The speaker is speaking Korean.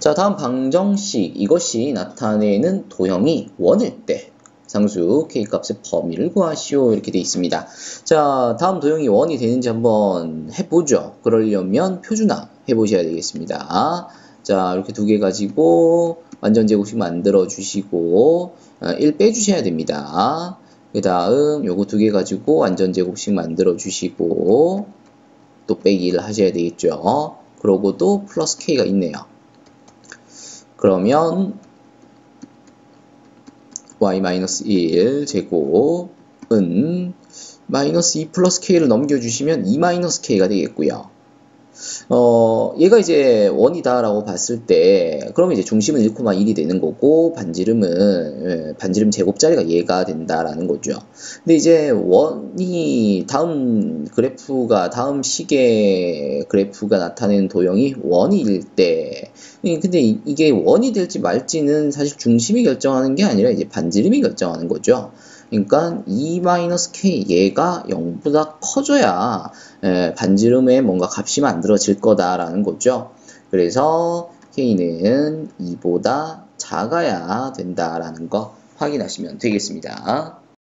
자, 다음 방정식. 이것이 나타내는 도형이 원일 때 상수 k 값의 범위를 구하시오 이렇게 되어 있습니다. 자, 다음 도형이 원이 되는지 한번 해보죠. 그러려면 표준화 해보셔야 되겠습니다. 자, 이렇게 두 개 가지고 완전 제곱식 만들어 주시고 1 어, 빼주셔야 됩니다. 그 다음 요거 두 개 가지고 완전 제곱식 만들어 주시고 또 빼기를 하셔야 되겠죠. 그러고 또 플러스 k가 있네요. 그러면 y-1 제곱은 마이너스 2 플러스 k를 넘겨주시면 2 마이너스 k가 되겠고요. 어, 얘가 이제 원이다라고 봤을 때, 그러면 이제 중심은 1,1이 되는 거고, 반지름은, 예, 반지름 제곱자리가 얘가 된다라는 거죠. 근데 이제 원이, 다음 그래프가, 다음 시계 그래프가 나타내는 도형이 원일 때, 근데 이게 원이 될지 말지는 사실 중심이 결정하는 게 아니라 이제 반지름이 결정하는 거죠. 그러니까 2-k 얘가 0보다 커져야 에, 반지름에 뭔가 값이 만들어질 거다라는 거죠. 그래서 k는 2보다 작아야 된다라는 거 확인하시면 되겠습니다.